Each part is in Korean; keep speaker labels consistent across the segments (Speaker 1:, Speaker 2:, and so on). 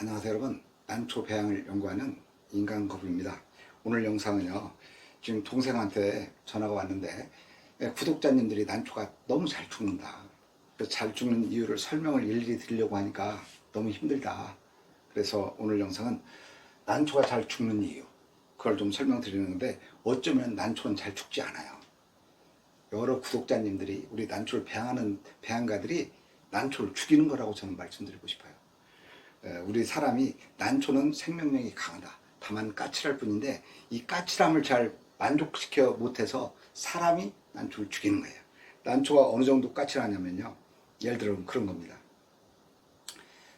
Speaker 1: 안녕하세요 여러분. 난초 배양을 연구하는 인간거북입니다. 오늘 영상은요 지금 동생한테 전화가 왔는데 예, 구독자님들이 난초가 너무 잘 죽는다. 그래서 잘 죽는 이유를 설명을 일일이 드리려고 하니까 너무 힘들다. 그래서 오늘 영상은 난초가 잘 죽는 이유 그걸 좀 설명드리는데 어쩌면 난초는 잘 죽지 않아요. 여러 구독자님들이 우리 난초를 배양하는 배양가들이 난초를 죽이는 거라고 저는 말씀드리고 싶어요. 에, 우리 사람이 난초는 생명력이 강하다. 다만 까칠할 뿐인데 이 까칠함을 잘 만족시켜 못해서 사람이 난초를 죽이는 거예요. 난초가 어느 정도 까칠하냐면요. 예를 들어 그런 겁니다.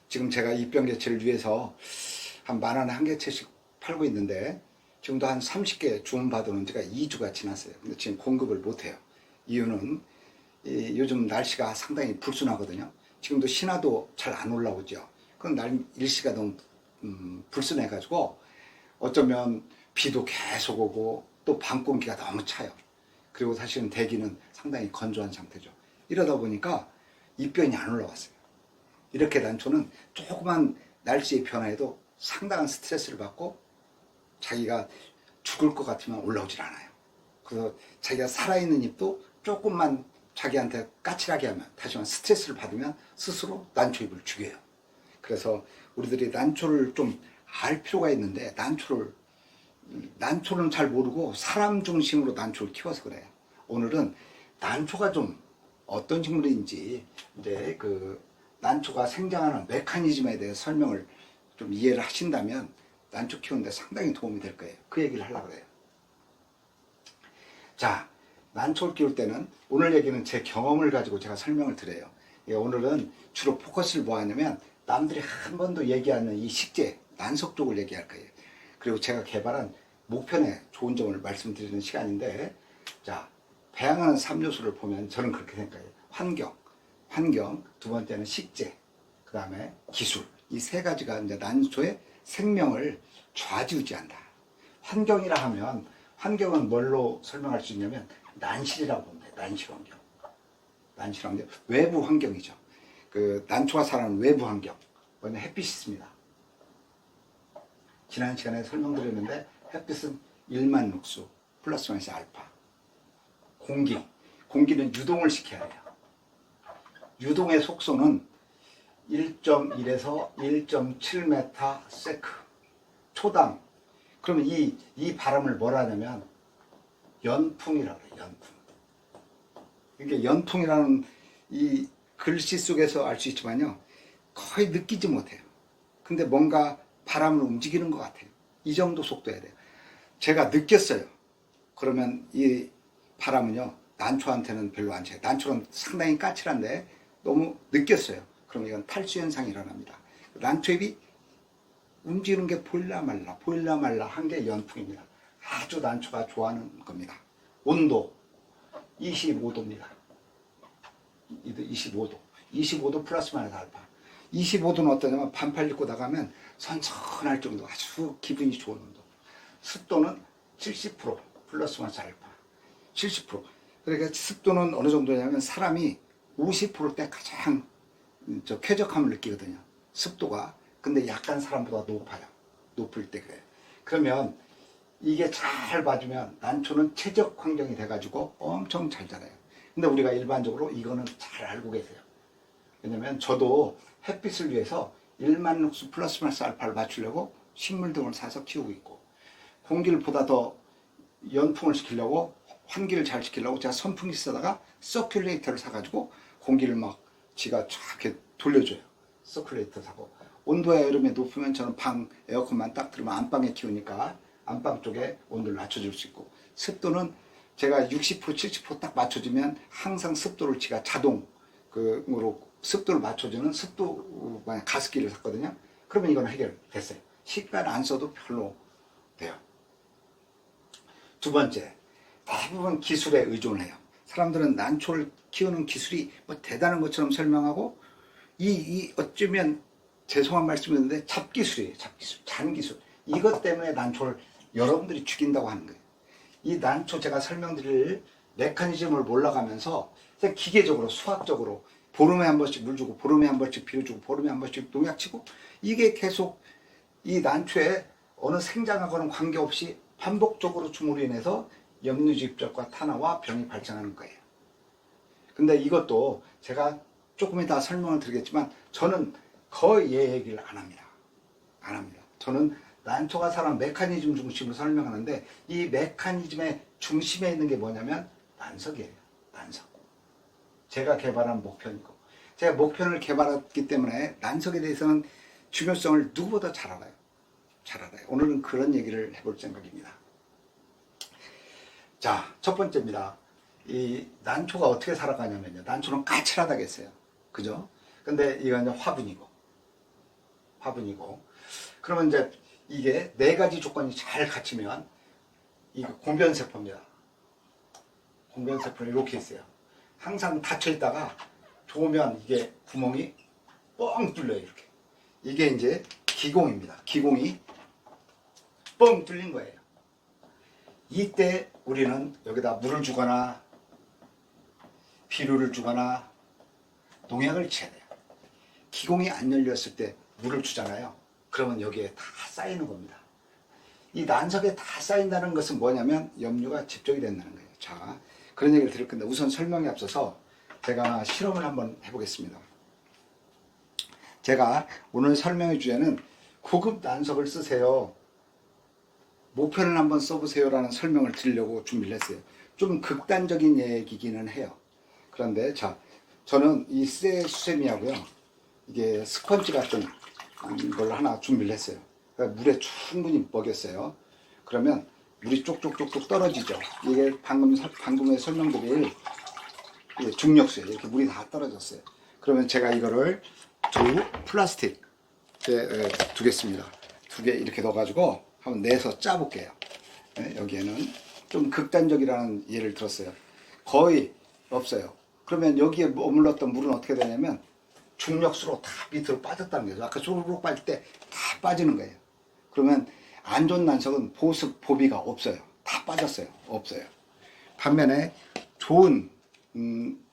Speaker 1: 지금 제가 입병 개체를 위해서 한 만 원에 한 개체씩 팔고 있는데 지금도 한 30개 주문 받아놓은 지가 2주가 지났어요. 근데 지금 공급을 못해요. 이유는 이 요즘 날씨가 상당히 불순하거든요. 지금도 신화도 잘 안 올라오죠. 그건 날 일시가 너무 음, 불순해가지고 어쩌면 비도 계속 오고 또 밤 공기가 너무 차요. 그리고 사실은 대기는 상당히 건조한 상태죠. 이러다 보니까 입변이 안 올라왔어요. 이렇게 난초는 조그만 날씨의 변화에도 상당한 스트레스를 받고 자기가 죽을 것 같으면 올라오질 않아요. 그래서 자기가 살아있는 잎도 조금만 자기한테 까칠하게 하면 다시 말해 스트레스를 받으면 스스로 난초잎을 죽여요. 그래서 우리들이 난초를 좀 알 필요가 있는데 난초를 난초는 잘 모르고 사람 중심으로 난초를 키워서 그래요. 오늘은 난초가 좀 어떤 식물인지 이제 그 난초가 생장하는 메커니즘에 대해 설명을 좀 이해를 하신다면 난초 키우는데 상당히 도움이 될 거예요. 그 얘기를 하려고 그래요. 자, 난초를 키울 때는 오늘 얘기는 제 경험을 가지고 제가 설명을 드려요. 예, 오늘은 주로 포커스를 뭐 하냐면 남들이 한 번도 얘기 않는 이 식재, 난석 쪽을 얘기할 거예요. 그리고 제가 개발한 목편의 좋은 점을 말씀드리는 시간인데, 자, 배양하는 3요소를 보면 저는 그렇게 생각해요. 환경, 환경, 두 번째는 식재, 그 다음에 기술. 이 세 가지가 이제 난초의 생명을 좌지우지한다. 환경이라 하면, 환경은 뭘로 설명할 수 있냐면, 난실이라고 돼요. 난실 환경. 난실 환경. 외부 환경이죠. 그 난초가 살아가는 외부 환경 뭐냐 햇빛이 있습니다. 지난 시간에 설명드렸는데 햇빛은 1만 룩수 플러스 마이너스 알파 공기 공기는 유동을 시켜야 해요. 유동의 속도는 1.1에서 1.7m 세크 초당 그러면 이, 이 바람을 뭐라 하냐면 연풍이라고 해요 연풍 이게 연풍이라는 이 글씨 속에서 알 수 있지만요. 거의 느끼지 못해요. 근데 뭔가 바람을 움직이는 것 같아요. 이 정도 속도야 돼요. 제가 느꼈어요. 그러면 이 바람은요, 난초한테는 별로 안 쳐요. 난초는 상당히 까칠한데 너무 느꼈어요. 그럼 이건 탈수 현상이 일어납니다. 난초잎이 움직이는 게 보일라 말라, 보일라 말라 한 게 연풍입니다. 아주 난초가 좋아하는 겁니다. 온도 25도입니다. 25도. 25도 플러스 마이너스 알파. 25도는 어떠냐면 반팔 입고 나가면 선선할 정도 아주 기분이 좋은 온도. 습도는 70% 플러스 마이너스 알파. 70%. 그러니까 습도는 어느 정도냐면 사람이 50%때 가장 저 쾌적함을 느끼거든요. 습도가. 근데 약간 사람보다 높아요. 높을 때 그래요. 그러면 이게 잘 봐주면 난초는 최적 환경이 돼가지고 엄청 잘 자라요. 근데 우리가 일반적으로 이거는 잘 알고 계세요. 왜냐면 저도 햇빛을 위해서 1만 룩스 플러스 마이너스 알파를 맞추려고 식물 등을 사서 키우고 있고 공기를 보다 더 연풍을 시키려고 환기를 잘 시키려고 제가 선풍기 쓰다가 서큘레이터를 사가지고 공기를 막 지가 쫙 이렇게 돌려줘요. 서큘레이터 사고 온도가 여름에 높으면 저는 방 에어컨만 딱 들으면 안방에 키우니까 안방 쪽에 온도를 낮춰줄 수 있고 습도는 제가 60% 70%딱 맞춰주면 항상 습도를 지가 자동 그으로 습도를 맞춰주는 습도 만약 가습기를 샀거든요. 그러면 이건 해결됐어요. 시간 안 써도 별로 돼요. 두 번째, 대부분 기술에 의존을 해요. 사람들은 난초를 키우는 기술이 뭐 대단한 것처럼 설명하고 이, 이 어쩌면 죄송한 말씀이었는데 잡기술이에요. 잡기술, 잔기술. 이것 때문에 난초를 여러분들이 죽인다고 하는 거예요. 이 난초 제가 설명드릴 메커니즘을 몰라가면서 기계적으로 수학적으로 보름에 한 번씩 물 주고 보름에 한 번씩 비료 주고 보름에 한 번씩 농약 치고 이게 계속 이 난초에 어느 생장하고는 관계없이 반복적으로 줌으로 인해서 염류집적과 탄화와 병이 발생하는 거예요. 근데 이것도 제가 조금 이따 설명을 드리겠지만 저는 거의 얘 얘기를 안 합니다. 안 합니다. 저는 난초가 사람 메커니즘 중심으로 설명하는데 이 메커니즘의 중심에 있는 게 뭐냐면 난석이에요. 난석. 제가 개발한 목표이고 제가 목표를 개발했기 때문에 난석에 대해서는 중요성을 누구보다 잘 알아요. 잘 알아요. 오늘은 그런 얘기를 해볼 생각입니다. 자, 첫 번째입니다. 이 난초가 어떻게 살아가냐면요. 난초는 까칠하다겠어요. 그죠? 근데 이건 화분이고, 화분이고. 그러면 이제 이게 네 가지 조건이 잘 갖추면 이거 공변세포입니다. 공변세포는 이렇게 있어요. 항상 닫혀 있다가 좋으면 이게 구멍이 뻥 뚫려요. 이렇게. 이게 이제 기공입니다. 기공이 뻥 뚫린 거예요. 이때 우리는 여기다 물을 주거나 비료를 주거나 농약을 쳐야 돼요. 기공이 안 열렸을 때 물을 주잖아요. 그러면 여기에 다 쌓이는 겁니다. 이 난석에 다 쌓인다는 것은 뭐냐면 염류가 집적이 된다는 거예요. 자, 그런 얘기를 들을 건데 우선 설명에 앞서서 제가 실험을 한번 해보겠습니다. 제가 오늘 설명의 주제는 고급 난석을 쓰세요. 목표는 한번 써보세요 라는 설명을 드리려고 준비를 했어요. 좀 극단적인 얘기기는 해요. 그런데 자, 저는 이 세수세미하고요. 이게 스펀지 같은 걸 하나 준비를 했어요. 물에 충분히 먹였어요. 그러면 물이 쪽쪽쪽쪽 떨어지죠. 이게 방금 설- 방금의 설명드릴 이 중력수에 이렇게 물이 다 떨어졌어요. 그러면 제가 이거를 두 플라스틱 에 두겠습니다. 두 개 이렇게 넣어가지고 한번 내서 짜볼게요. 네, 여기에는 좀 극단적이라는 예를 들었어요. 거의 없어요. 그러면 여기에 머물렀던 물은 어떻게 되냐면 중력수로 다 밑으로 빠졌다는 거죠. 아까 쪼르륵 빠질 때 다 빠지는 거예요. 그러면 안 좋은 난석은 보습, 보비가 없어요. 다 빠졌어요. 없어요. 반면에 좋은 음,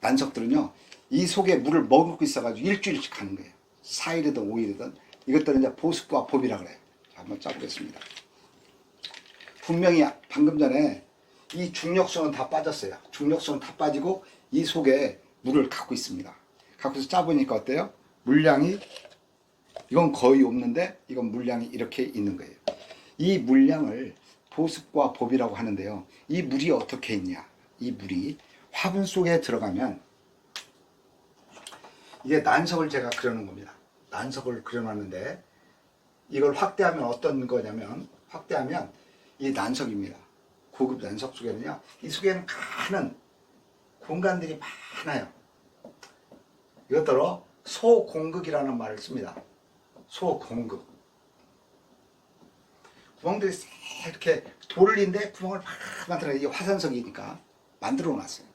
Speaker 1: 난석들은요, 이 속에 물을 머금고 있어가지고 일주일씩 가는 거예요. 4일이든 5일이든 이것들은 이제 보습과 보비라 그래요. 자, 한번 짜보겠습니다. 분명히 방금 전에 이 중력수는 다 빠졌어요. 중력수는 다 빠지고 이 속에 물을 갖고 있습니다. 갖고서 짜보니까 어때요? 물량이 이건 거의 없는데 이건 물량이 이렇게 있는 거예요. 이 물량을 보습과 보비라고 하는데요. 이 물이 어떻게 있냐? 이 물이 화분 속에 들어가면 이게 난석을 제가 그려놓은 겁니다. 난석을 그려놨는데 이걸 확대하면 어떤 거냐면 확대하면 이 난석입니다. 고급 난석 속에는요. 이 속에는 많은 공간들이 많아요. 이것들어 소공극이라는 말을 씁니다. 소공극. 구멍들이 싹 이렇게 돌린데 구멍을 막 만들어 이게 화산석이니까 만들어 놨어요.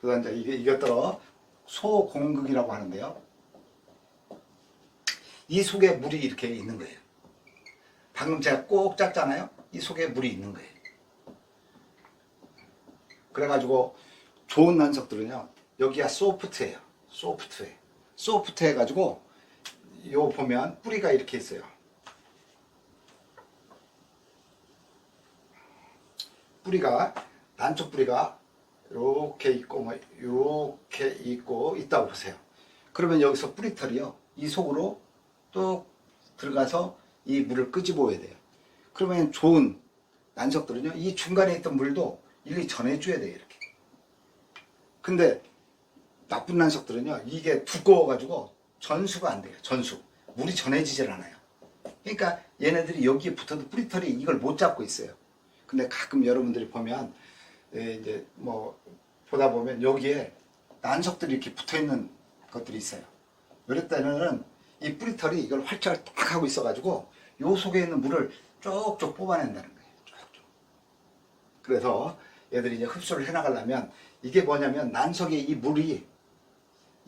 Speaker 1: 그래서 이제 이게 이것들어 소공극이라고 하는데요. 이 속에 물이 이렇게 있는 거예요. 방금 제가 꼭 짰잖아요. 이 속에 물이 있는 거예요. 그래가지고 좋은 난석들은요. 여기가 소프트예요. 소프트해. 소프트 해가지고 요 보면 뿌리가 이렇게 있어요. 뿌리가 난초 뿌리가 이렇게 있고 뭐 이렇게 있고 있다고 보세요. 그러면 여기서 뿌리털이요 이 속으로 또 들어가서 이 물을 끄집어야 돼요. 그러면 좋은 난석들은요 이 중간에 있던 물도 일일이 전해줘야 돼요 이렇게. 근데 나쁜 난석들은요 이게 두꺼워가지고 전수가 안 돼요 전수 물이 전해지질 않아요. 그러니까 얘네들이 여기에 붙어도 뿌리털이 이걸 못 잡고 있어요. 근데 가끔 여러분들이 보면 에, 이제 뭐 보다 보면 여기에 난석들이 이렇게 붙어 있는 것들이 있어요. 이럴 때는 이 뿌리털이 이걸 활착을 딱 하고 있어가지고 요 속에 있는 물을 쪽쪽 뽑아낸다는 거예요. 쪽쪽. 그래서 얘들이 이제 흡수를 해나가려면 이게 뭐냐면 난석에 이 물이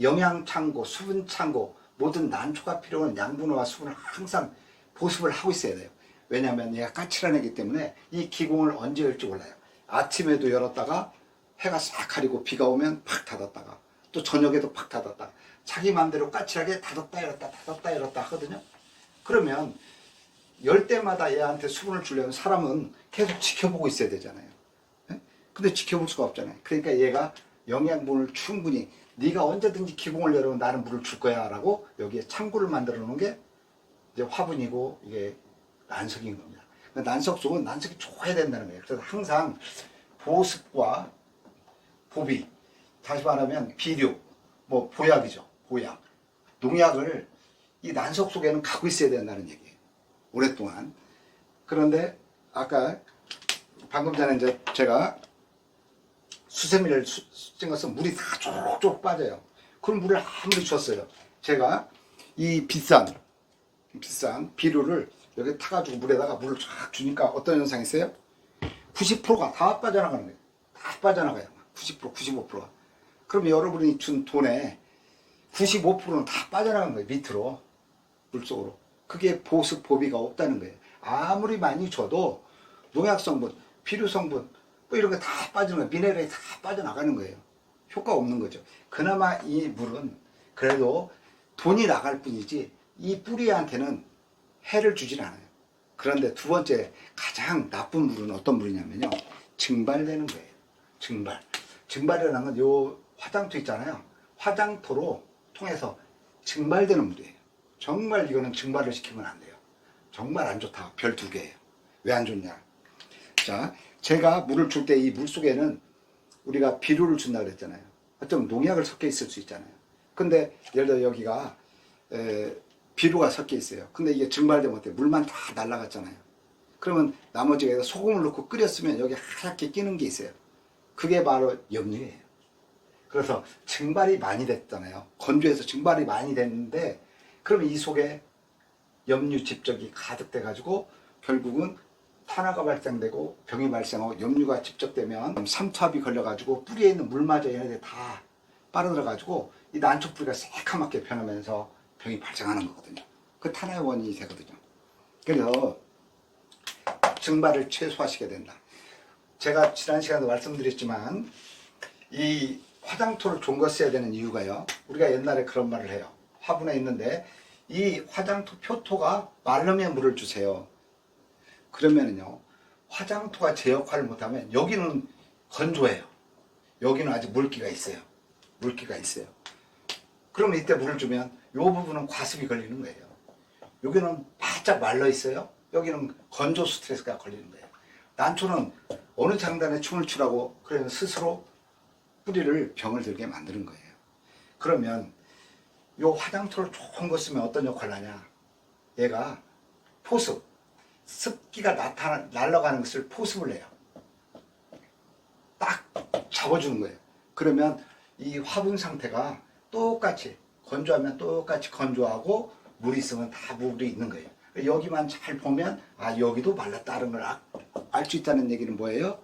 Speaker 1: 영양 창고, 수분 창고, 모든 난초가 필요한 양분화와 수분을 항상 보습을 하고 있어야 돼요. 왜냐하면 얘가 까칠한 애기 때문에 이 기공을 언제 열지 몰라요. 아침에도 열었다가 해가 싹 가리고 비가 오면 팍 닫았다가 또또 저녁에도 팍 닫았다. 자기 마음대로 까칠하게 닫았다 열었다 닫았다 열었다 하거든요. 그러면 열 때마다 얘한테 수분을 주려면 사람은 계속 지켜보고 있어야 되잖아요. 예? 근데 지켜볼 수가 없잖아요. 그러니까 얘가 영양분을 충분히 네가 언제든지 기공을 열으면 나는 물을 줄 거야 라고 여기에 창구를 만들어 놓은 게 이제 화분이고 이게 난석인 겁니다. 그러니까 난석 속은 난석이 좋아야 된다는 거예요. 그래서 항상 보습과 보비, 다시 말하면 비료, 뭐 보약이죠. 보약, 농약을 이 난석 속에는 갖고 있어야 된다는 얘기예요. 오랫동안. 그런데 아까 방금 전에 이제 제가 수세미를 수- 찍어서 물이 다 쪽쪽 빠져요. 그럼 물을 아무리 줬어요. 제가 이 비싼 비싼 비료를 여기 타가지고 물에다가 물을 쫙 주니까 어떤 현상이 있어요? 90%가 다 빠져나가는 거예요. 다 빠져나가요. 90%, 95%가. 그럼 여러분이 준 돈에 95%는 다 빠져나간 거예요. 밑으로. 물속으로. 그게 보습 보비가 없다는 거예요. 아무리 많이 줘도 농약 성분, 비료 성분, 뭐 이런 거 다 빠지는 거예요. 미네랄이 다 빠져나가는 거예요. 효과 없는 거죠. 그나마 이 물은 그래도 돈이 나갈 뿐이지 이 뿌리한테는 해를 주진 않아요. 그런데 두 번째 가장 나쁜 물은 어떤 물이냐면요. 증발되는 거예요. 증발. 증발이라는 건 요 화장토 있잖아요. 화장토로 통해서 증발되는 물이에요. 정말 이거는 증발을 시키면 안 돼요. 정말 안 좋다. 별 두 개예요. 왜 안 좋냐? 자, 제가 물을 줄 때 이 물 속에는 우리가 비료를 준다 그랬잖아요. 어떤 농약을 섞여 있을 수 있잖아요. 근데 예를 들어 여기가 에, 비료가 섞여 있어요. 근데 이게 증발되면 어때? 물만 다 날아갔잖아요. 그러면 나머지가 소금을 넣고 끓였으면 여기 하얗게 끼는 게 있어요. 그게 바로 염류예요. 그래서 증발이 많이 됐잖아요. 건조해서 증발이 많이 됐는데 그러면 이 속에 염류 집적이 가득 돼 가지고 결국은 탄화가 발생되고 병이 발생하고 염류가 집적되면 삼투압이 걸려 가지고 뿌리에 있는 물마저 얘네들이 다 빨아들어 가지고 이 난초 뿌리가 새카맣게 변하면서 병이 발생하는 거거든요. 그 탄화의 원인이 되거든요. 그래서 증발을 최소화시켜야 된다. 제가 지난 시간에도 말씀드렸지만 이 화장토를 좋은 거 써야 되는 이유가요. 우리가 옛날에 그런 말을 해요. 화분에 있는데 이 화장토 표토가 마르면 물을 주세요. 그러면은요 화장토가 제 역할을 못하면 여기는 건조해요. 여기는 아직 물기가 있어요. 물기가 있어요. 그러면 이때 물을 주면 이 부분은 과습이 걸리는 거예요. 여기는 바짝 말라 있어요. 여기는 건조 스트레스가 걸리는 거예요. 난초는 어느 장단에 춤을 추라고 그러면 스스로 뿌리를 병을 들게 만드는 거예요. 그러면 요 화장토를 좋은 거 쓰면 어떤 역할을 하냐? 얘가 포습, 습기가 나타나 날아가는 것을 포습을 해요. 딱 잡아주는 거예요. 그러면 이 화분 상태가 똑같이 건조하면 똑같이 건조하고 물이 있으면 다 물이 있는 거예요. 여기만 잘 보면 아 여기도 말랐다는 걸 알 수 있다는 얘기는 뭐예요?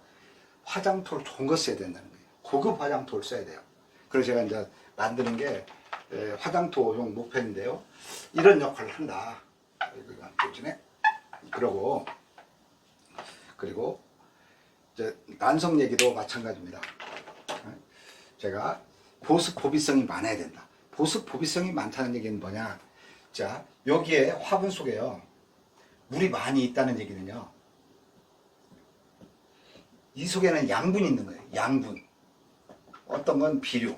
Speaker 1: 화장토를 좋은 거 써야 된다는 거예요. 고급 화장토를 써야 돼요. 그래서 제가 이제 만드는 게 에, 화장토용 목펜인데요. 이런 역할을 한다. 이거 안 보이네. 그러고 그리고 이제 난성 얘기도 마찬가지입니다. 제가 보습 보비성이 많아야 된다. 보습 보비성이 많다는 얘기는 뭐냐? 자 여기에 화분 속에요 물이 많이 있다는 얘기는요. 이 속에는 양분이 있는 거예요. 양분. 어떤 건 비료.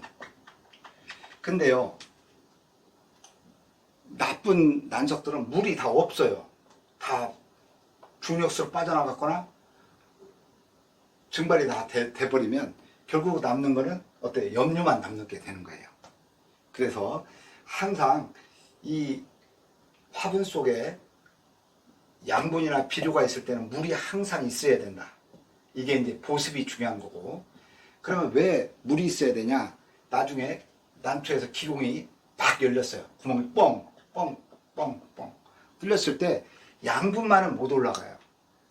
Speaker 1: 근데요, 나쁜 난석들은 물이 다 없어요. 다 중력수로 빠져나갔거나 증발이 다 돼, 돼버리면 결국 남는 거는 어때? 염류만 남는 게 되는 거예요. 그래서 항상 이 화분 속에 양분이나 비료가 있을 때는 물이 항상 있어야 된다. 이게 이제 보습이 중요한 거고. 그러면 왜 물이 있어야 되냐? 나중에 난초에서 기공이 막 열렸어요. 구멍이 뻥, 뻥, 뻥, 뻥. 뚫렸을 때 양분만은 못 올라가요.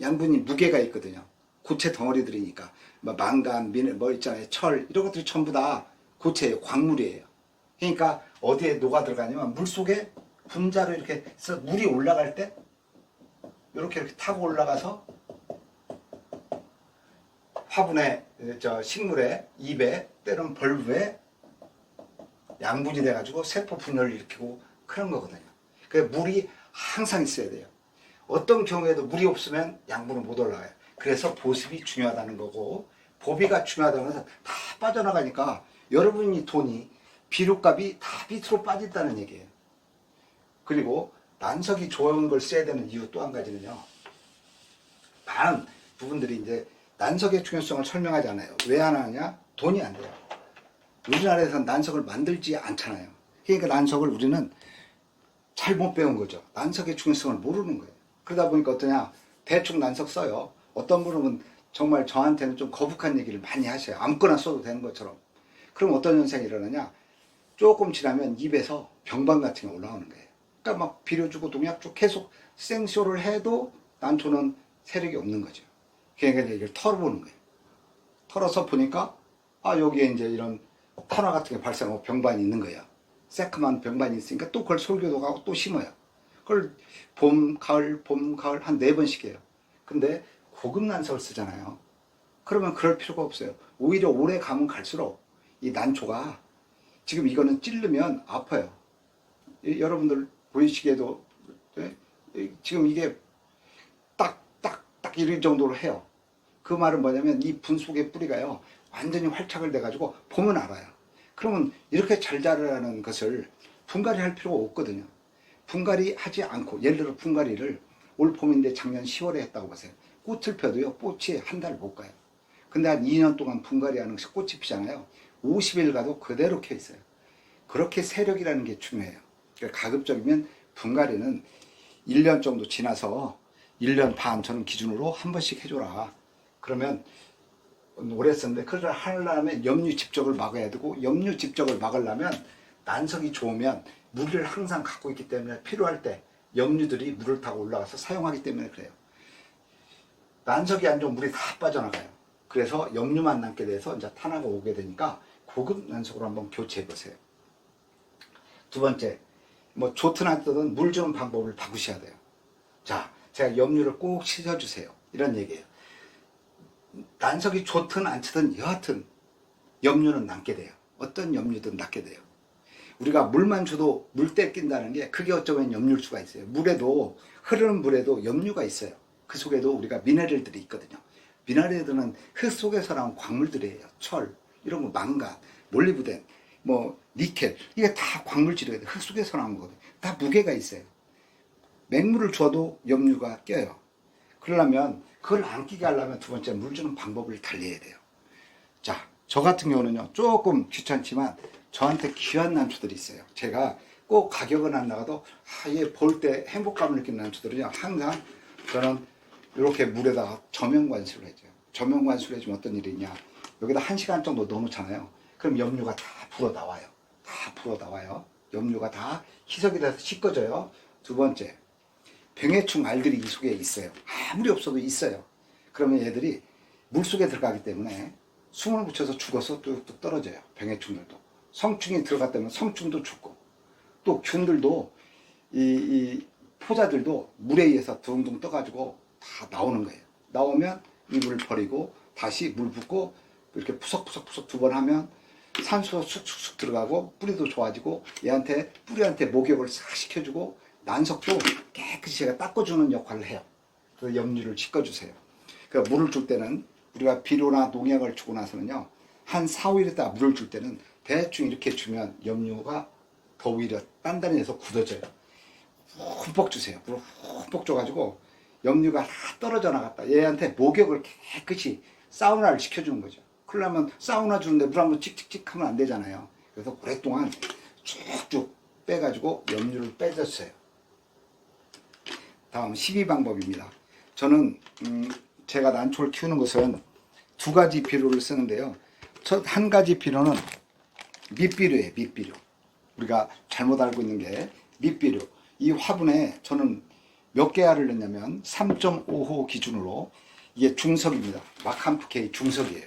Speaker 1: 양분이 무게가 있거든요. 고체 덩어리들이니까. 뭐 망간, 미네, 뭐 있잖아요. 철, 이런 것들이 전부 다 고체예요. 광물이에요. 그러니까 어디에 녹아 들어가냐면 물 속에 분자로 이렇게 물이 올라갈 때 이렇게 이렇게 타고 올라가서 화분에 저 식물에 입에 때론 벌브에 양분이 돼가지고 세포 분열을 일으키고 그런 거거든요. 그 물이 항상 있어야 돼요. 어떤 경우에도 물이 없으면 양분은 못 올라가요. 그래서 보습이 중요하다는 거고 보비가 중요하다는 것은 다 빠져나가니까 여러분이 돈이 비료값이 다 밑으로 빠진다는 얘기예요. 그리고 난석이 좋은 걸 써야 되는 이유 또 한 가지는요. 많은 부분들이 이제 난석의 중요성을 설명하지 않아요. 왜안 하냐? 돈이 안 돼요. 우리나라에서는 난석을 만들지 않잖아요. 그러니까 난석을 우리는 잘 못 배운 거죠. 난석의 중요성을 모르는 거예요. 그러다 보니까 어떠냐? 대충 난석 써요. 어떤 분은 정말 저한테는 좀 거북한 얘기를 많이 하셔요. 아무거나 써도 되는 것처럼. 그럼 어떤 현상이 일어나냐? 조금 지나면 입에서 병방 같은 게 올라오는 거예요. 그러니까 막 비료 주고 농약 주고 계속 생쇼를 해도 난초는 세력이 없는 거죠. 그러니까 이걸 털어보는 거예요. 털어서 보니까 아 여기에 이제 이런 탄화 같은 게 발생하고 병반이 있는 거예요. 새카만 병반이 있으니까 또 그걸 솔교도 가고 또 심어요. 그걸 봄, 가을, 봄, 가을 한 네 번씩 해요. 근데 고급 난석을 쓰잖아요. 그러면 그럴 필요가 없어요. 오히려 오래 가면 갈수록 이 난초가 지금 이거는 찌르면 아파요. 이- 여러분들 보이시기에도 네? 이- 지금 이게 딱, 딱, 딱 이럴 정도로 해요. 그 말은 뭐냐면 이 분속의 뿌리가요. 완전히 활착을 돼가지고 보면 알아요. 그러면 이렇게 잘 자라는 것을 분갈이 할 필요가 없거든요. 분갈이 하지 않고 예를 들어 분갈이를 올 봄인데 작년 10월에 했다고 보세요. 꽃을 펴도요. 꽃이 한 달 못 가요. 근데 한 2년 동안 분갈이 하는 것이 꽃이 피잖아요. 50일 가도 그대로 켜 있어요. 그렇게 세력이라는 게 중요해요. 그러니까 가급적이면 분갈이는 1년 정도 지나서 1년 반 저는 기준으로 한 번씩 해줘라. 그러면 오래 썼는데 그걸 하려면 염류 집적을 막아야 되고 염류 집적을 막으려면 난석이 좋으면 물을 항상 갖고 있기 때문에 필요할 때 염류들이 물을 타고 올라가서 사용하기 때문에 그래요. 난석이 안 좋으면 물이 다 빠져나가요. 그래서 염류만 남게 돼서 이제 탄화가 오게 되니까 고급 난석으로 한번 교체해 보세요. 두 번째, 뭐 좋든 안 뜨든 물 주는 방법을 바꾸셔야 돼요. 자, 제가 염류를 꼭 씻어주세요. 이런 얘기예요. 난석이 좋든 안 좋든 여하튼 염류는 남게 돼요. 어떤 염류든 남게 돼요. 우리가 물만 줘도 물때 낀다는 게 그게 어쩌면 염류일 수가 있어요. 물에도 흐르는 물에도 염류가 있어요. 그 속에도 우리가 미네랄들이 있거든요. 미네랄들은 흙 속에서 나온 광물들이에요. 철, 이런 거 망간, 몰리브덴, 뭐 니켈 이게 다 광물질이에요. 흙 속에서 나온 거거든요. 다 무게가 있어요. 맹물을 줘도 염류가 껴요. 그러려면 그걸 안 끼게 하려면 두 번째 물 주는 방법을 달리해야 돼요. 자, 저 같은 경우는요, 조금 귀찮지만 저한테 귀한 난초들이 있어요. 제가 꼭 가격은 안 나가도, 아, 얘볼 때 행복감을 느끼는 난초들은요, 항상 저는 이렇게 물에다가 저명관수를 해줘요. 저명관수를 해주면 어떤 일이 있냐. 여기다 한 시간 정도 넣어놓잖아요. 그럼 염류가 다 불어 나와요. 다 불어 나와요. 염류가 다 희석이 돼서 씻겨져요. 두 번째, 병해충 알들이 이 속에 있어요. 아무리 없어도 있어요. 그러면 얘들이 물 속에 들어가기 때문에 숨을 붙여서 죽어서 뚝뚝 떨어져요. 병해충들도. 성충이 들어갔다면 성충도 죽고 또 균들도 이, 이 포자들도 물에 의해서 둥둥 떠가지고 다 나오는 거예요. 나오면 이 물을 버리고 다시 물 붓고 이렇게 푸석푸석푸석 두 번 하면 산소 쑥쑥쑥 들어가고 뿌리도 좋아지고 얘한테 뿌리한테 목욕을 싹 시켜주고 난석도 깨끗이 제가 닦아주는 역할을 해요. 그래서 염류를 씻어주세요. 그 물을 줄 때는 우리가 비료나 농약을 주고 나서는요 한 4, 5일 있다 물을 줄 때는 대충 이렇게 주면 염류가 더 오히려 단단해서 굳어져요. 흠뻑 주세요. 물을 흠뻑 줘가지고 염류가 다 떨어져 나갔다. 얘한테 목욕을 깨끗이 사우나를 시켜주는 거죠. 그러려면 사우나 주는데 물 한번 찍찍찍 하면 안 되잖아요. 그래서 오랫동안 쭉쭉 빼가지고 염류를 빼줬어요. 다음 12방법입니다. 저는 음, 제가 난초를 키우는 것은 두 가지 비료를 쓰는데요. 첫 한 가지 비료는 밑비료예요. 밑비료. 우리가 잘못 알고 있는 게 밑비료. 이 화분에 저는 몇 개 알을 넣냐면 3.5호 기준으로 이게 중석입니다. 마캄프케이 중석이에요.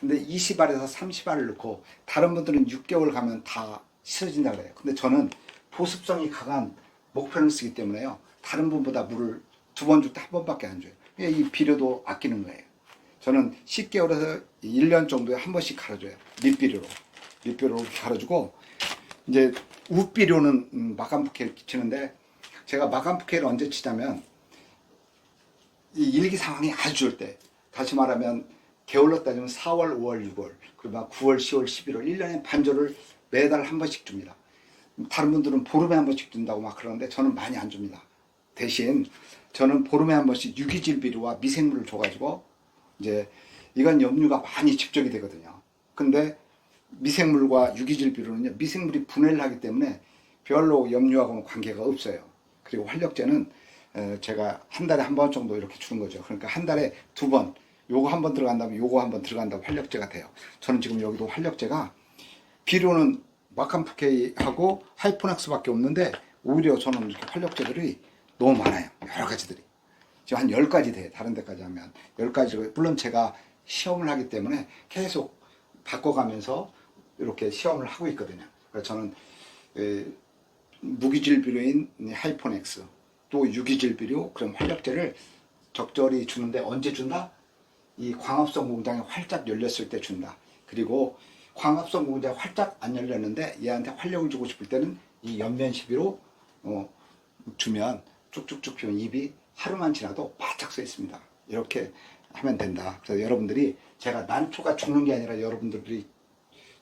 Speaker 1: 근데 20알에서 30알을 넣고 다른 분들은 6개월 가면 다 씻어진다 그래요. 근데 저는 보습성이 강한 목표를 쓰기 때문에요. 다른 분보다 물을 두 번 줄 때 한 번밖에 안 줘요. 이 비료도 아끼는 거예요. 저는 10개월에서 1년 정도에 한 번씩 갈아줘요. 밑비료로. 밀비료로 갈아주고 이제 우비료는 음, 마감프케를 치는데 제가 마감프케를 언제 치냐면 이 일기 상황이 아주 좋을 때 다시 말하면 게을러 따지면 4월, 5월, 6월 그리고 막 9월, 10월, 11월 1년에 반조를 매달 한 번씩 줍니다. 다른 분들은 보름에 한 번씩 준다고 막 그러는데 저는 많이 안 줍니다. 대신 저는 보름에 한 번씩 유기질 비료와 미생물을 줘가지고 이제 이건 염류가 많이 집적이 되거든요. 근데 미생물과 유기질 비료는요 미생물이 분해를 하기 때문에 별로 염류하고는 관계가 없어요. 그리고 활력제는 에, 제가 한 달에 한 번 정도 이렇게 주는 거죠. 그러니까 한 달에 두 번 요거 한 번 들어간다면 요거 한 번 들어간다고 활력제가 돼요. 저는 지금 여기도 활력제가 비료는 마캄프케이하고 하이포낙스밖에 없는데 오히려 저는 이렇게 활력제들이 너무 많아요. 여러 가지들이. 지금 한 10가지 돼. 다른 데까지 하면. 10가지. 물론 제가 시험을 하기 때문에 계속 바꿔가면서 이렇게 시험을 하고 있거든요. 그래서 저는 에, 무기질 비료인 하이포넥스 또 유기질 비료 그런 활력제를 적절히 주는데 언제 준다? 이 광합성 공장이 활짝 열렸을 때 준다. 그리고 광합성 공장이 활짝 안 열렸는데 얘한테 활력을 주고 싶을 때는 이 연면 시비로 어, 주면 쭉쭉쭉 피면 입이 하루만 지나도 바짝 서 있습니다. 이렇게 하면 된다. 그래서 여러분들이 제가 난초가 죽는 게 아니라 여러분들이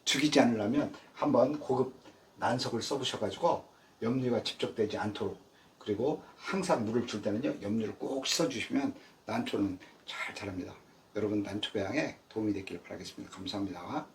Speaker 1: 죽이지 않으려면 한번 고급 난석을 써보셔가지고 염류가 집적되지 않도록 그리고 항상 물을 줄 때는요 염류를 꼭 씻어주시면 난초는 잘 자랍니다. 여러분 난초 배양에 도움이 됐길 바라겠습니다. 감사합니다.